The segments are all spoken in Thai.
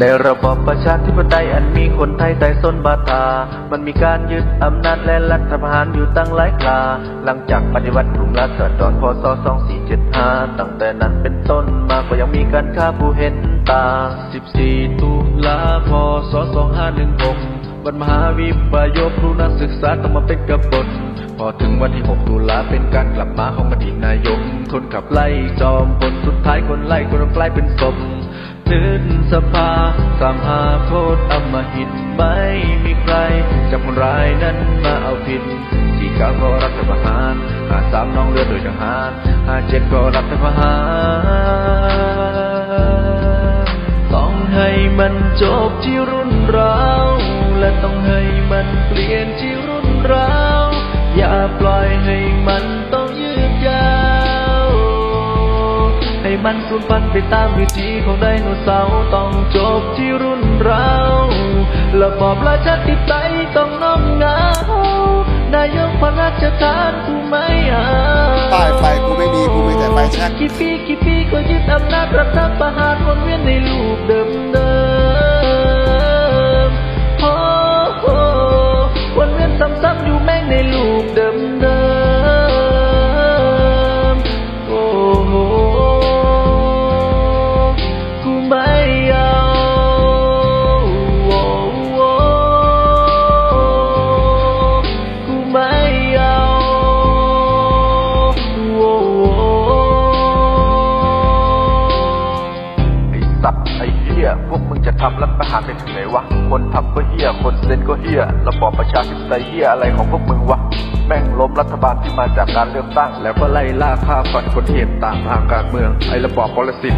ในระบอบประชาธิปไตยอันมีคนไทยใจส้นบาตามันมีการยึดอำนาจและรัฐประหารอยู่ตั้งหลายครา หลังจากปฏิวัติกรุงราษฎรพศ 2475 ตั้งแต่นั้นเป็นต้นมาก็ยังมีการฆ่าผู้เห็นตา 14 ตุลาพศ 2516 วันมหาวิปโยคครูนักศึกษาต้องมาเป็นกบฏพอถึงวันที่ 6 ตุลาเป็นการกลับมาของอดีตนายก คนขับไล่จอมพลสุดท้ายคนไล่คนกลายเป็นศพ ตื่นสภาสามหาโทษอำมหิตไม่มีใครจับคนร้ายนั้นมาเอาผิดที่เก้าก็รัฐประหารหาสามน้องเลือดโดยทหารหาเจ็ดก็รัฐประหารต้องให้มันจบที่รุ่นเราและต้องให้มันเปลี่ยนที่รุ่นเราอย่าปล่อยให้มัน มันสูญพันธุ์ไปตามวิถีของไดโนเสาร์ต้องจบที่รุ่นเราระบอบราชาธิปไตยต้องน้อมเงานายกพระราชทานผู้ไม่เอาป้ายไฟกูไม่มีกูมีแต่ไฟแช็กกี่ปีกี่ปีก็ยึดอำนาจรัฐประหารวนเวียนในลูก ทำรัฐประหารไปถึงไหนวะ คนทำก็เหี้ยคนเซ็นก็เหี้ยระบอบประชาธิปไตยเหี้ยอะไรของพวกมึงวะ แม่งล้มรัฐบาลที่มาจากการเลือกตั้ง แล้วก็ไล่ล่าฆ่าฟันคนที่เห็นต่างทางการเมือง ไอ้ระบอบปรสิต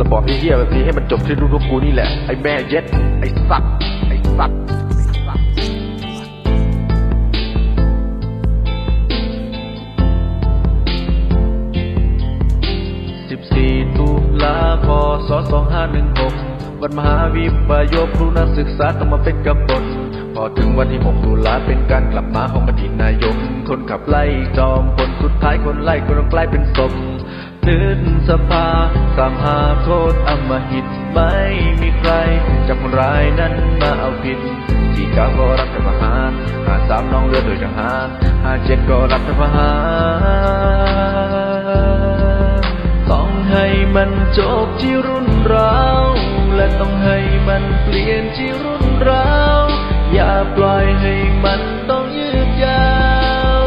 ระบอบที่เหี้ยแบบนี้ให้มันจบที่รุ่นพวกกูนี่แหละ ไอ้แม่เย็ด ไอ้สัตว์ ไอ้สัตว์14ตุลาพศ2516วัน มหาวิปโยคครูนักศึกษาต้องมาเป็นกบฏพอถึงวันที่6ตุลาเป็นการกลับมาของอดีตนายก คนขับไล่จอมพลสุดท้ายคนไล่คนกลายเป็นศพตื่นสภาสามหาโทษอำมหิต ไม่มีใครจับคนร้ายนั้นมาเอาผิด ที่เก้าก็รัฐประหารหาสามน้องเลือดโดยทหารหาเจ็ดก็รัฐประหารต้องให้มันจบที่รุ่นรา และต้องให้มันเปลี่ยนที่รุ่นเรา อย่าปล่อยให้มันต้องยืดยาว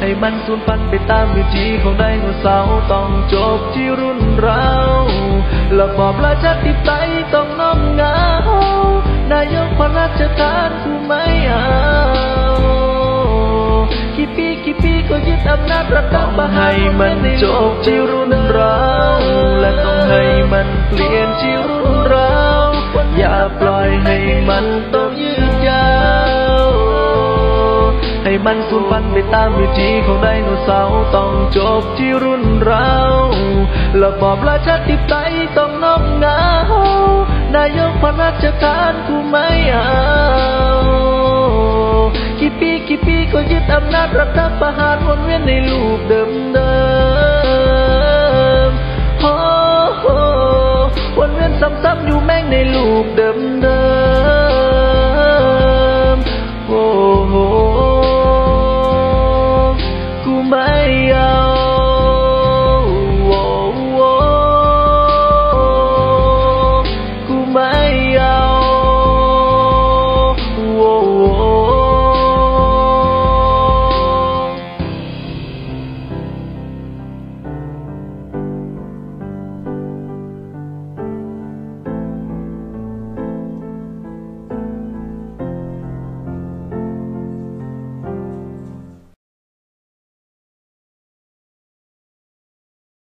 ให้มันสูญพันธุ์ไปตามวิถีของไดโนเสาร์ต้องจบที่รุ่นเราระบอบราชาธิปไตยต้องน้อมเงานายกพระราชทานผู้ไม่เอากี่ปีกี่ปีก็ยึดอำนาจรัฐประหารให้มันจบที่รุ่นเราและต้อง ให้มันเปลี่ยนที่รุ่นเรา อย่าปล่อยให้มันต้องยืดยาว ให้มันสูญพันธุ์ไปตามวิถีของไดโนเสาร์ต้องจบที่รุ่นเราระบอบราชาธิปไตยต้องน้อมเงานายกพระราชทานผู้ไม่เอากี่ปีกี่ปีก็ยึดอำนาจรัฐประหารวนเวียนในลูกเดิมเดิม